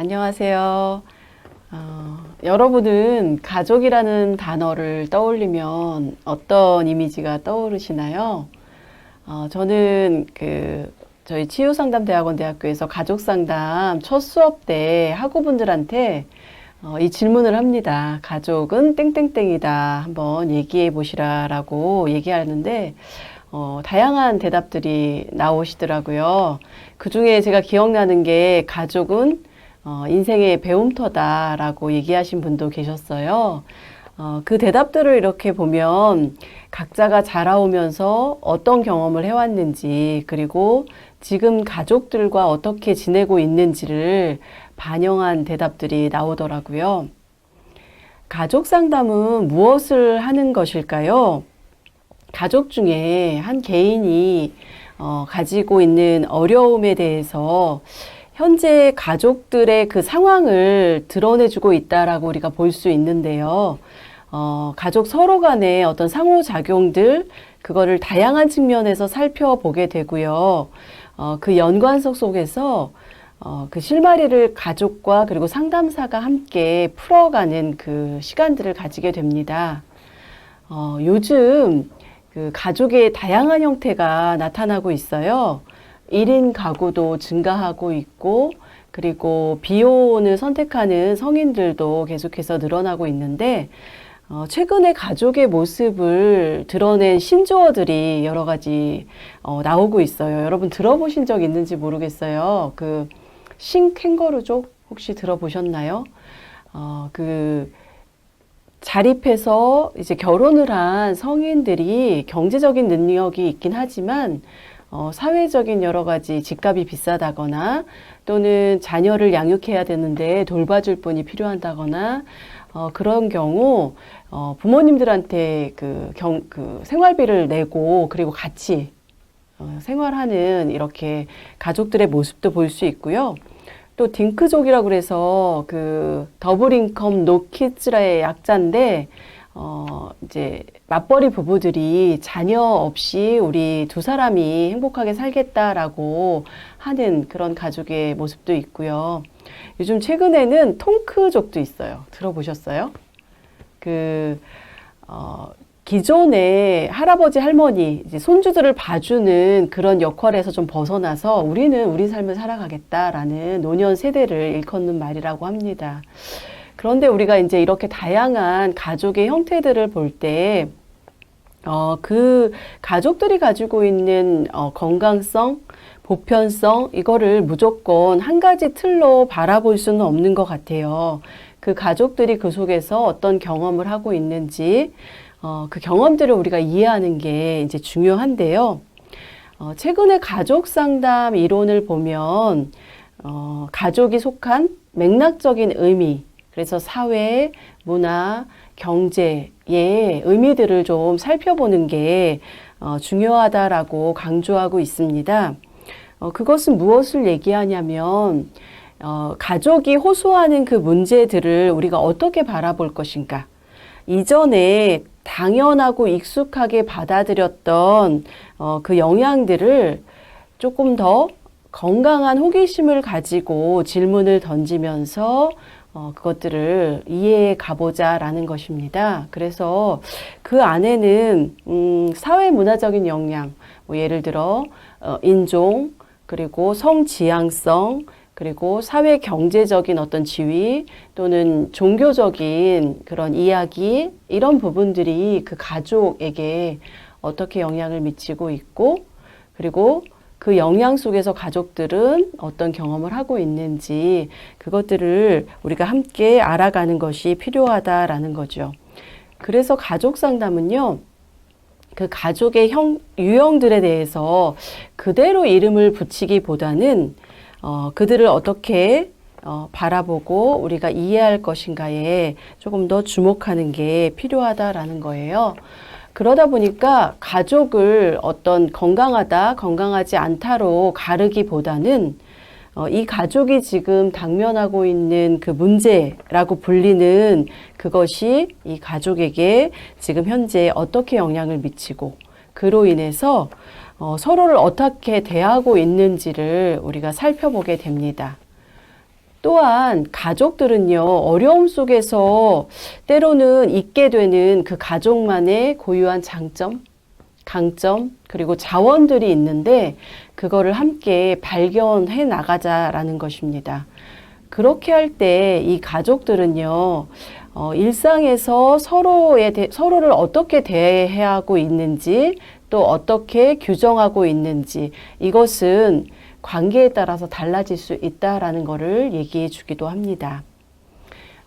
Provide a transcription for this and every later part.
안녕하세요. 어, 여러분은 가족이라는 단어를 떠올리면 어떤 이미지가 떠오르시나요? 어, 저는 그 저희 치유상담대학원 대학교에서 가족상담 첫 수업 때 학우분들한테 어, 이 질문을 합니다. 가족은 땡땡땡이다. 한번 얘기해 보시라라고 얘기하는데 어, 다양한 대답들이 나오시더라고요. 그 중에 제가 기억나는 게 가족은 어, 인생의 배움터다라고 얘기하신 분도 계셨어요. 어, 그 대답들을 이렇게 보면 각자가 자라오면서 어떤 경험을 해왔는지, 그리고 지금 가족들과 어떻게 지내고 있는지를 반영한 대답들이 나오더라고요. 가족 상담은 무엇을 하는 것일까요? 가족 중에 한 개인이 어, 가지고 있는 어려움에 대해서 현재 가족들의 그 상황을 드러내주고 있다라고 우리가 볼 수 있는데요. 어, 가족 서로 간의 어떤 상호작용들, 그거를 다양한 측면에서 살펴보게 되고요. 어, 그 연관성 속에서 어, 그 실마리를 가족과 그리고 상담사가 함께 풀어가는 그 시간들을 가지게 됩니다. 어, 요즘 그 가족의 다양한 형태가 나타나고 있어요. 1인 가구도 증가하고 있고, 그리고 비혼을 선택하는 성인들도 계속해서 늘어나고 있는데, 어, 최근에 가족의 모습을 드러낸 신조어들이 여러 가지 어, 나오고 있어요. 여러분 들어보신 적 있는지 모르겠어요. 그 싱캥거루족 혹시 들어보셨나요? 어, 그 자립해서 이제 결혼을 한 성인들이 경제적인 능력이 있긴 하지만 어, 사회적인 여러 가지 집값이 비싸다거나 또는 자녀를 양육해야 되는데 돌봐줄 분이 필요한다거나 어, 그런 경우 어, 부모님들한테 그, 경, 그 생활비를 내고 그리고 같이 어, 생활하는 이렇게 가족들의 모습도 볼 수 있고요. 또 딩크족이라고 그래서 그 더블 인컴 노키즈라의 약자인데 어 이제 맞벌이 부부들이 자녀 없이 우리 두 사람이 행복하게 살겠다라고 하는 그런 가족의 모습도 있고요. 요즘 최근에는 통크족도 있어요. 들어보셨어요? 그 어, 기존의 할아버지 할머니 이제 손주들을 봐주는 그런 역할에서 좀 벗어나서 우리는 우리 삶을 살아가겠다라는 노년 세대를 일컫는 말이라고 합니다. 그런데 우리가 이제 이렇게 다양한 가족의 형태들을 볼 때, 어, 그 가족들이 가지고 있는 어, 건강성, 보편성, 이거를 무조건 한 가지 틀로 바라볼 수는 없는 것 같아요. 그 가족들이 그 속에서 어떤 경험을 하고 있는지, 어, 그 경험들을 우리가 이해하는 게 이제 중요한데요. 어, 최근에 가족 상담 이론을 보면, 어, 가족이 속한 맥락적인 의미, 그래서 사회, 문화, 경제의 의미들을 좀 살펴보는 게 어, 중요하다라고 강조하고 있습니다. 어, 그것은 무엇을 얘기하냐면, 어, 가족이 호소하는 그 문제들을 우리가 어떻게 바라볼 것인가. 이전에 당연하고 익숙하게 받아들였던 어, 그 영향들을 조금 더 건강한 호기심을 가지고 질문을 던지면서 어, 그것들을 이해해 가보자라는 것입니다. 그래서 그 안에는 음, 사회 문화적인 영향, 뭐 예를 들어 어, 인종 그리고 성 지향성 그리고 사회 경제적인 어떤 지위 또는 종교적인 그런 이야기 이런 부분들이 그 가족에게 어떻게 영향을 미치고 있고 그리고 그 영향 속에서 가족들은 어떤 경험을 하고 있는지 그것들을 우리가 함께 알아가는 것이 필요하다라는 거죠. 그래서 가족 상담은요. 그 가족의 형, 유형들에 대해서 그대로 이름을 붙이기보다는 어, 그들을 어떻게 어, 바라보고 우리가 이해할 것인가에 조금 더 주목하는 게 필요하다라는 거예요. 그러다 보니까 가족을 어떤 건강하다, 건강하지 않다로 가르기보다는 어, 이 가족이 지금 당면하고 있는 그 문제라고 불리는 그것이 이 가족에게 지금 현재 어떻게 영향을 미치고 그로 인해서 어, 서로를 어떻게 대하고 있는지를 우리가 살펴보게 됩니다. 또한 가족들은요, 어려움 속에서 때로는 있게 되는 그 가족만의 고유한 장점, 강점, 그리고 자원들이 있는데, 그거를 함께 발견해 나가자라는 것입니다. 그렇게 할 때 이 가족들은요, 어, 일상에서 서로에 대, 서로를 어떻게 대하고 있는지, 또 어떻게 규정하고 있는지, 이것은 관계에 따라서 달라질 수 있다라는 것을 얘기해 주기도 합니다.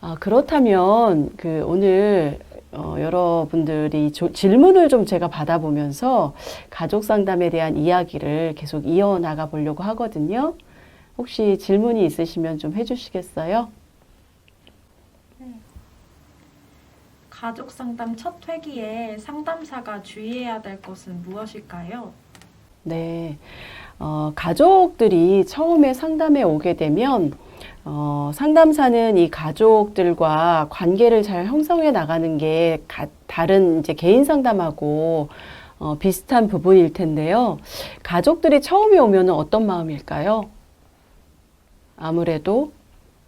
아, 그렇다면 그 오늘 어, 여러분들이 조, 질문을 좀 제가 받아보면서 가족 상담에 대한 이야기를 계속 이어나가 보려고 하거든요. 혹시 질문이 있으시면 좀 해주시겠어요? 가족 상담 첫 회기에 상담사가 주의해야 될 것은 무엇일까요? 네. 어, 가족들이 처음에 상담에 오게 되면 어, 상담사는 이 가족들과 관계를 잘 형성해 나가는 게 가, 다른 이제 개인 상담하고 어, 비슷한 부분일 텐데요. 가족들이 처음에 오면 어떤 마음일까요? 아무래도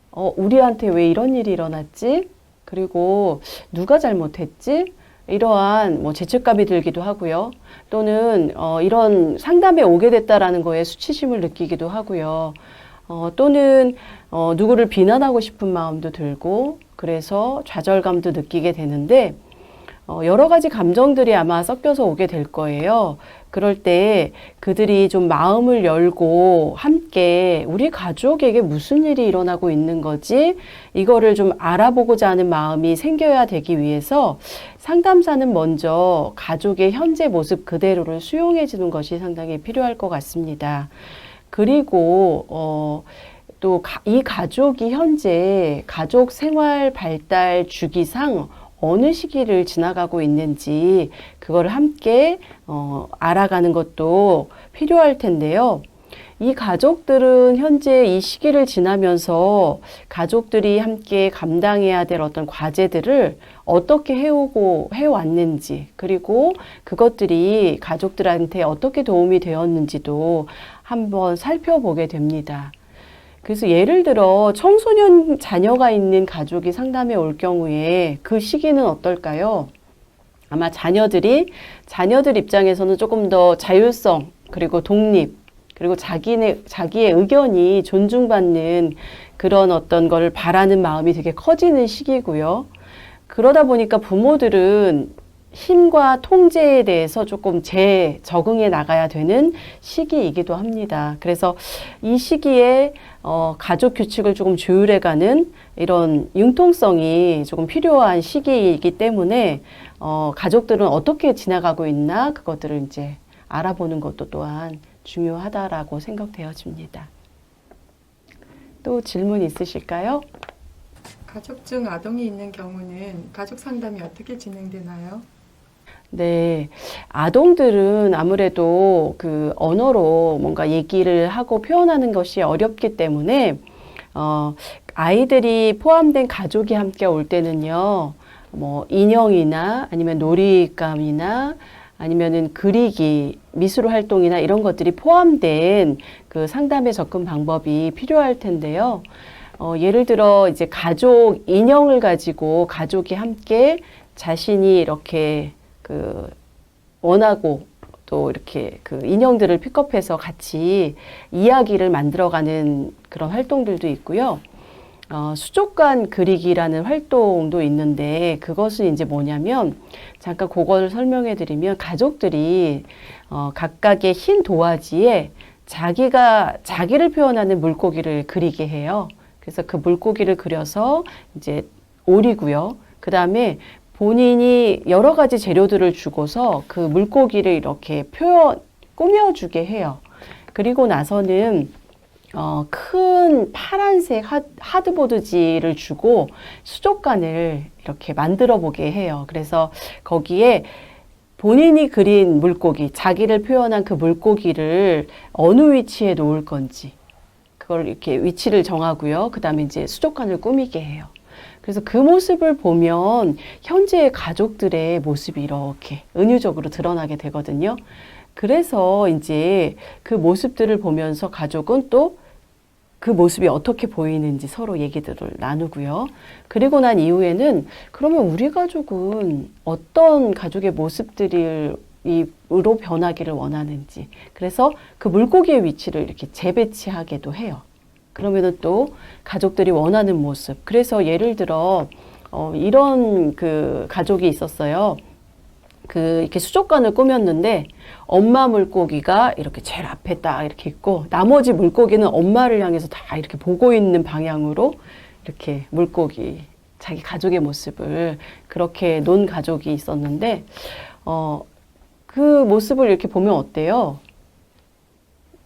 어, 우리한테 왜 이런 일이 일어났지? 그리고 누가 잘못했지? 이러한 뭐 죄책감이 들기도 하고요. 또는 어, 이런 상담에 오게 됐다라는 거에 수치심을 느끼기도 하고요. 어, 또는 어, 누구를 비난하고 싶은 마음도 들고 그래서 좌절감도 느끼게 되는데 어, 여러 가지 감정들이 아마 섞여서 오게 될 거예요. 그럴 때 그들이 좀 마음을 열고 함께 우리 가족에게 무슨 일이 일어나고 있는 거지? 이거를 좀 알아보고자 하는 마음이 생겨야 되기 위해서 상담사는 먼저 가족의 현재 모습 그대로를 수용해 주는 것이 상당히 필요할 것 같습니다. 그리고, 어, 또 이 가족이 현재 가족 생활 발달 주기상 어느 시기를 지나가고 있는지 그거를 함께 어, 알아가는 것도 필요할 텐데요. 이 가족들은 현재 이 시기를 지나면서 가족들이 함께 감당해야 될 어떤 과제들을 어떻게 해오고 해왔는지 그리고 그것들이 가족들한테 어떻게 도움이 되었는지도 한번 살펴보게 됩니다. 그래서 예를 들어 청소년 자녀가 있는 가족이 상담에 올 경우에 그 시기는 어떨까요? 아마 자녀들이 자녀들 입장에서는 조금 더 자율성 그리고 독립 그리고 자기네 자기의 의견이 존중받는 그런 어떤 걸 바라는 마음이 되게 커지는 시기고요. 그러다 보니까 부모들은 힘과 통제에 대해서 조금 재적응해 나가야 되는 시기이기도 합니다. 그래서 이 시기에 어, 가족 규칙을 조금 조율해가는 이런 융통성이 조금 필요한 시기이기 때문에 어, 가족들은 어떻게 지나가고 있나 그것들을 이제 알아보는 것도 또한 중요하다라고 생각되어집니다. 또 질문 있으실까요? 가족 중 아동이 있는 경우는 가족 상담이 어떻게 진행되나요? 네. 아동들은 아무래도 그 언어로 뭔가 얘기를 하고 표현하는 것이 어렵기 때문에, 어, 아이들이 포함된 가족이 함께 올 때는요, 뭐, 인형이나 아니면 놀이감이나 아니면은 그리기, 미술 활동이나 이런 것들이 포함된 그 상담의 접근 방법이 필요할 텐데요. 어, 예를 들어 이제 가족 인형을 가지고 가족이 함께 자신이 이렇게 그 원하고 또 이렇게 그 인형들을 픽업해서 같이 이야기를 만들어가는 그런 활동들도 있고요. 어, 수족관 그리기라는 활동도 있는데 그것은 이제 뭐냐면 잠깐 그거를 설명해 드리면 가족들이 어, 각각의 흰 도화지에 자기가 자기를 표현하는 물고기를 그리게 해요. 그래서 그 물고기를 그려서 이제 오리고요. 그 다음에 본인이 여러 가지 재료들을 주고서 그 물고기를 이렇게 표현, 꾸며주게 해요. 그리고 나서는 어, 큰 파란색 하, 하드보드지를 주고 수족관을 이렇게 만들어 보게 해요. 그래서 거기에 본인이 그린 물고기, 자기를 표현한 그 물고기를 어느 위치에 놓을 건지, 그걸 이렇게 위치를 정하고요. 그 다음에 이제 수족관을 꾸미게 해요. 그래서 그 모습을 보면 현재의 가족들의 모습이 이렇게 은유적으로 드러나게 되거든요. 그래서 이제 그 모습들을 보면서 가족은 또 그 모습이 어떻게 보이는지 서로 얘기들을 나누고요. 그리고 난 이후에는 그러면 우리 가족은 어떤 가족의 모습들을 이로 변하기를 원하는지. 그래서 그 물고기의 위치를 이렇게 재배치하게도 해요. 그러면은 또 가족들이 원하는 모습. 그래서 예를 들어 어, 이런 그 가족이 있었어요. 그 이렇게 수족관을 꾸몄는데 엄마 물고기가 이렇게 제일 앞에 딱 이렇게 있고 나머지 물고기는 엄마를 향해서 다 이렇게 보고 있는 방향으로 이렇게 물고기 자기 가족의 모습을 그렇게 논 가족이 있었는데 어 그 모습을 이렇게 보면 어때요?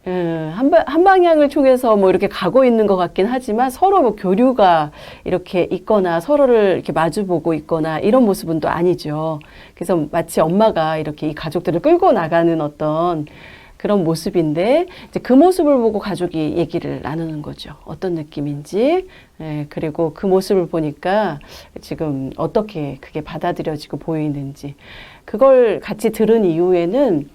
음, 한, 바- 한 방향을 통해서 뭐 이렇게 가고 있는 것 같긴 하지만 서로 뭐 교류가 이렇게 있거나 서로를 이렇게 마주보고 있거나 이런 모습은 또 아니죠. 그래서 마치 엄마가 이렇게 이 가족들을 끌고 나가는 어떤 그런 모습인데 이제 그 모습을 보고 가족이 얘기를 나누는 거죠. 어떤 느낌인지. 예, 그리고 그 모습을 보니까 지금 어떻게 그게 받아들여지고 보이는지. 그걸 같이 들은 이후에는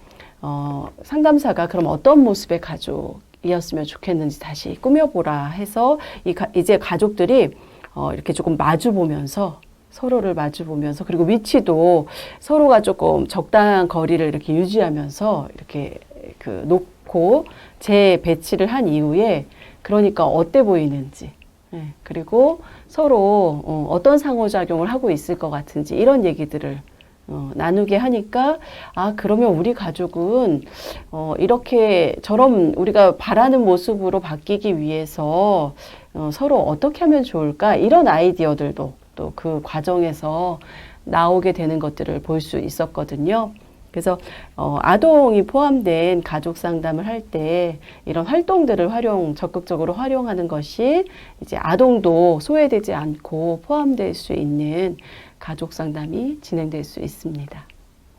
어, 상담사가 그럼 어떤 모습의 가족이었으면 좋겠는지 다시 꾸며보라 해서 이 가, 이제 가족들이 어, 이렇게 조금 마주 보면서 서로를 마주 보면서 그리고 위치도 서로가 조금 적당한 거리를 이렇게 유지하면서 이렇게 그 놓고 재배치를 한 이후에 그러니까 어때 보이는지 예, 그리고 서로 어, 어떤 상호작용을 하고 있을 것 같은지 이런 얘기들을 어, 나누게 하니까 아 그러면 우리 가족은 어, 이렇게 저런 우리가 바라는 모습으로 바뀌기 위해서 어, 서로 어떻게 하면 좋을까 이런 아이디어들도 또 그 과정에서 나오게 되는 것들을 볼 수 있었거든요. 그래서 어, 아동이 포함된 가족 상담을 할 때 이런 활동들을 활용 적극적으로 활용하는 것이 이제 아동도 소외되지 않고 포함될 수 있는 가족 상담이 진행될 수 있습니다.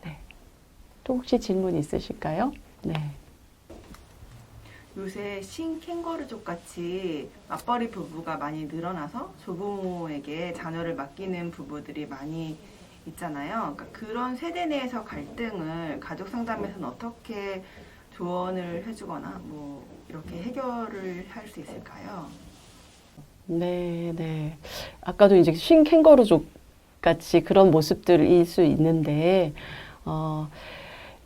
네. 또 혹시 질문 있으실까요? 네. 요새 신캥거루족 같이 맞벌이 부부가 많이 늘어나서 조부모에게 자녀를 맡기는 부부들이 많이 있잖아요. 그러니까 그런 세대 내에서 갈등을 가족 상담에서는 어떻게 조언을 해주거나 뭐 이렇게 해결을 할 수 있을까요? 네, 네. 아까도 이제 신캥거루족 같이 그런 모습들일 수 있는데, 어,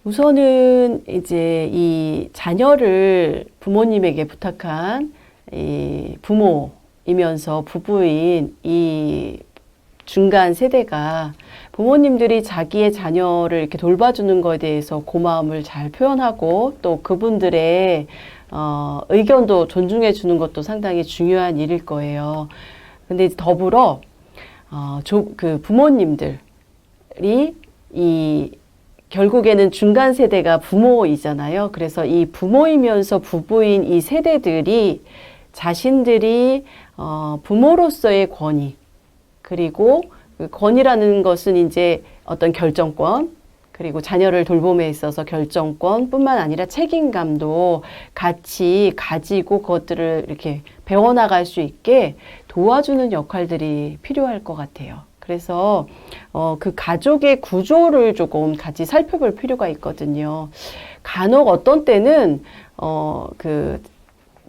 우선은 이제 이 자녀를 부모님에게 부탁한 이 부모이면서 부부인 이 중간 세대가 부모님들이 자기의 자녀를 이렇게 돌봐주는 것에 대해서 고마움을 잘 표현하고 또 그분들의 어, 의견도 존중해 주는 것도 상당히 중요한 일일 거예요. 근데 더불어 어, 조, 그 부모님들이 이 결국에는 중간 세대가 부모이잖아요. 그래서 이 부모이면서 부부인 이 세대들이 자신들이 어, 부모로서의 권위 그리고 그 권위라는 것은 이제 어떤 결정권 그리고 자녀를 돌봄에 있어서 결정권뿐만 아니라 책임감도 같이 가지고 그것들을 이렇게 배워나갈 수 있게 도와주는 역할들이 필요할 것 같아요. 그래서 어, 그 가족의 구조를 조금 같이 살펴볼 필요가 있거든요. 간혹 어떤 때는 어, 그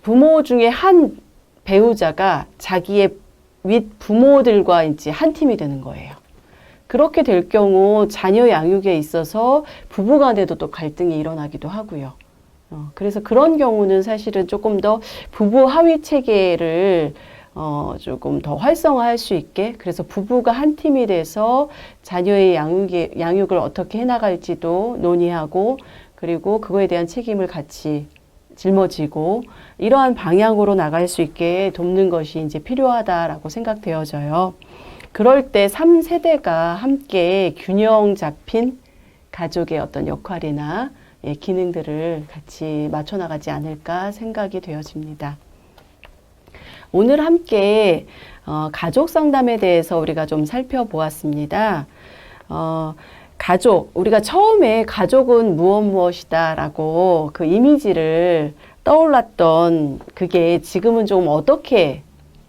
부모 중에 한 배우자가 자기의 윗 부모들과 이제 한 팀이 되는 거예요. 그렇게 될 경우 자녀 양육에 있어서 부부 간에도 또 갈등이 일어나기도 하고요. 어, 그래서 그런 경우는 사실은 조금 더 부부 하위 체계를 어, 조금 더 활성화할 수 있게 그래서 부부가 한 팀이 돼서 자녀의 양육에, 양육을 어떻게 해나갈지도 논의하고 그리고 그거에 대한 책임을 같이 짊어지고 이러한 방향으로 나갈 수 있게 돕는 것이 이제 필요하다라고 생각되어져요. 그럴 때 3세대가 함께 균형 잡힌 가족의 어떤 역할이나 예, 기능들을 같이 맞춰 나가지 않을까 생각이 되어집니다. 오늘 함께 어, 가족 상담에 대해서 우리가 좀 살펴보았습니다. 어, 가족, 우리가 처음에 가족은 무엇 무엇이다라고 그 이미지를 떠올랐던 그게 지금은 좀 어떻게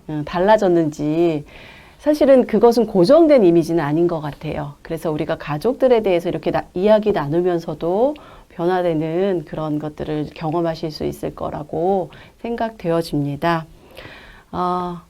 어, 달라졌는지 사실은 그것은 고정된 이미지는 아닌 것 같아요. 그래서 우리가 가족들에 대해서 이렇게 나, 이야기 나누면서도 변화되는 그런 것들을 경험하실 수 있을 거라고 생각되어집니다. 어,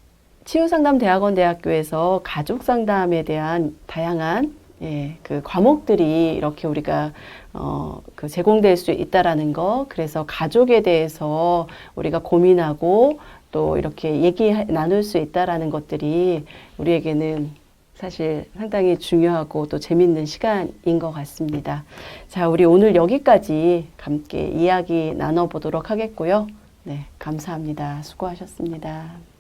치유상담대학원 대학교에서 가족 상담에 대한 다양한 예, 그 과목들이 이렇게 우리가 어, 그 제공될 수 있다라는 거, 그래서 가족에 대해서 우리가 고민하고 또 이렇게 얘기 나눌 수 있다라는 것들이 우리에게는 사실 상당히 중요하고 또 재밌는 시간인 것 같습니다. 자, 우리 오늘 여기까지 함께 이야기 나눠보도록 하겠고요. 네, 감사합니다. 수고하셨습니다.